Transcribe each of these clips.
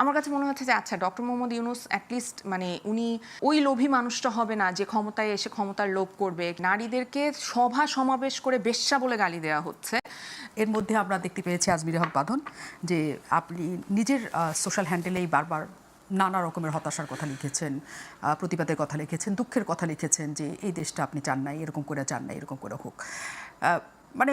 আমার কাছে মনে হচ্ছে যে আচ্ছা ডক্টর মোহাম্মদ ইউনুস অ্যাটলিস্ট মানে উনি ওই লোভী মানুষটা হবে না যে ক্ষমতায় এসে ক্ষমতার লোভ করবে। নারীদেরকে সভা সমাবেশ করে বেশ্যা বলে গালি দেওয়া হচ্ছে। এর মধ্যে আমরা দেখতে পেয়েছি আজমির হক বাঁধন, যে আপনি নিজের সোশ্যাল হ্যান্ডেলেই বারবার নানা রকমের হতাশার কথা লিখেছেন প্রতিবাদের কথা লিখেছেন, দুঃখের কথা লিখেছেন যে, এই দেশটা আপনি চান নাই, এরকম করে চান নাই, এরকম করে হোক। মানে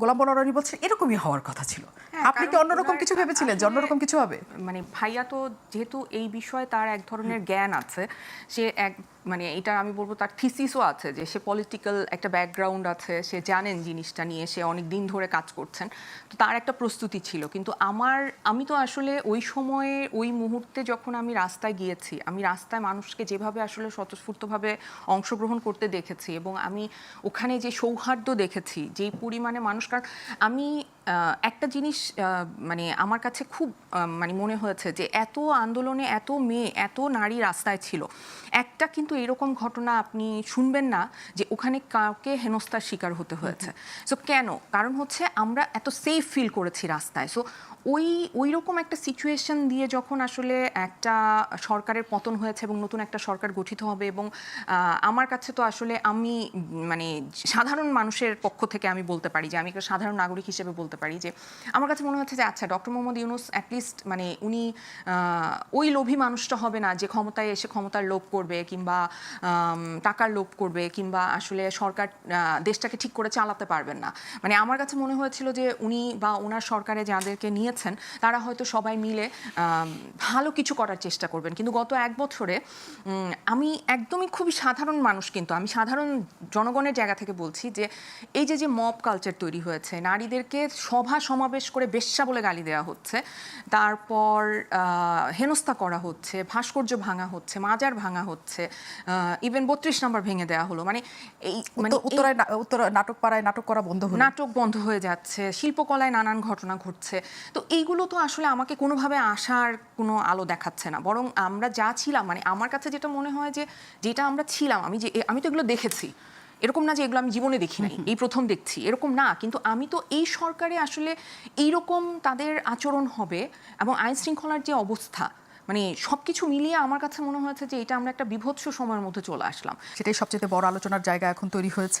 গোলাম বলারি বলছেন, এরকমই হওয়ার কথা ছিল। আপনি কি অন্যরকম কিছু ভেবেছিলেন যে অন্যরকম কিছু হবে? মানে ভাইয়া তো যেহেতু এই বিষয়ে তার এক ধরনের জ্ঞান আছে সে এক মানে এটা আমি বলব তার থিসিসও আছে যে সে পলিটিক্যাল একটা ব্যাকগ্রাউন্ড আছে সে জানেন জিনিসটা নিয়ে সে অনেক দিন ধরে কাজ করছেন। তো তার একটা প্রস্তুতি ছিল। কিন্তু আমার আমি তো আসলে ওই সময়ে ওই মুহূর্তে যখন আমি রাস্তায় গিয়েছি আমি রাস্তায় মানুষকে যেভাবে আসলে স্বতঃস্ফূর্তভাবে অংশগ্রহণ করতে দেখেছি এবং আমি ওখানে যে সৌহার্দ্য দেখেছি যেই পরিমাণে মানুষ কারণ আমি একটা জিনিস মানে আমার কাছে খুব মানে মনে হয়েছে যে এত আন্দোলনে এত মেয়ে এত নারী রাস্তায় ছিল। একটা কিন্তু এরকম ঘটনা আপনি শুনবেন না যে ওখানে কাউকে হেনস্থার শিকার হতে হয়েছে। সো কেন? কারণ হচ্ছে আমরা এত সেফ ফিল করেছি রাস্তায়। সো ওই ওই রকম একটা সিচুয়েশন দিয়ে যখন আসলে একটা সরকারের পতন হয়েছে এবং নতুন একটা সরকার গঠিত হবে এবং আমার কাছে তো আসলে আমি মানে সাধারণ মানুষের পক্ষ থেকে আমি বলতে পারি যে, আমি একটা সাধারণ নাগরিক হিসেবে বলতে পারি যে, আমার কাছে মনে হচ্ছে যে আচ্ছা ডক্টর মোহাম্মদ ইউনুস অ্যাটলিস্ট মানে উনি ওই লোভী মানুষটা হবে না যে, ক্ষমতায় এসে ক্ষমতার লোভ করবে কিংবা টাকার লোভ করবে কিংবা আসলে সরকার দেশটাকে ঠিক করে চালাতে পারবেন না। মানে আমার কাছে মনে হয়েছিল যে, উনি বা ওনার সরকারে যাদেরকে নিয়েছেন তারা হয়তো সবাই মিলে ভালো কিছু করার চেষ্টা করবেন। কিন্তু গত এক বছরে আমি একদমই খুবই সাধারণ মানুষ কিন্তু আমি সাধারণ জনগণের জায়গা থেকে বলছি যে এই যে যে মব কালচার তৈরি হয়েছে নারীদেরকে সভা সমাবেশ করে বেশ্যা বলে গালি দেওয়া হচ্ছে তারপর হেনস্থা করা হচ্ছে ভাস্কর্য ভাঙা হচ্ছে মাজার ভাঙা হচ্ছে ইভেন বত্রিশ নম্বর ভেঙে দেওয়া হলো। মানে এই মানে উত্তর- উত্তরায় উত্তর নাটক পাড়ায় নাটক করা বন্ধ নাটক বন্ধ হয়ে যাচ্ছে শিল্পকলায় নানান ঘটনা ঘটছে। তো এইগুলো তো আসলে আমাকে কোনোভাবে আসার কোনো আলো দেখাচ্ছে না। বরং আমরা যা ছিলাম মানে আমার কাছে যেটা মনে হয় যে, যেটা আমরা ছিলাম, আমি যে আমি তো এগুলো দেখেছি। এরকম না যে এগুলো আমি জীবনে দেখি নাই, এই প্রথম দেখছি, এরকম না। কিন্তু আমি তো এই সরকারে আসলে এইরকম তাদের আচরণ হবে এবং আইন শৃঙ্খলার যে অবস্থা মানে সব কিছু মিলিয়ে আমার কাছে মনে হয়েছে যে, এটা আমরা একটা বিভৎস সময়ের মধ্যে চলে আসলাম। সেটাই সবচেয়ে বড় আলোচনার জায়গা এখন তৈরি হয়েছে।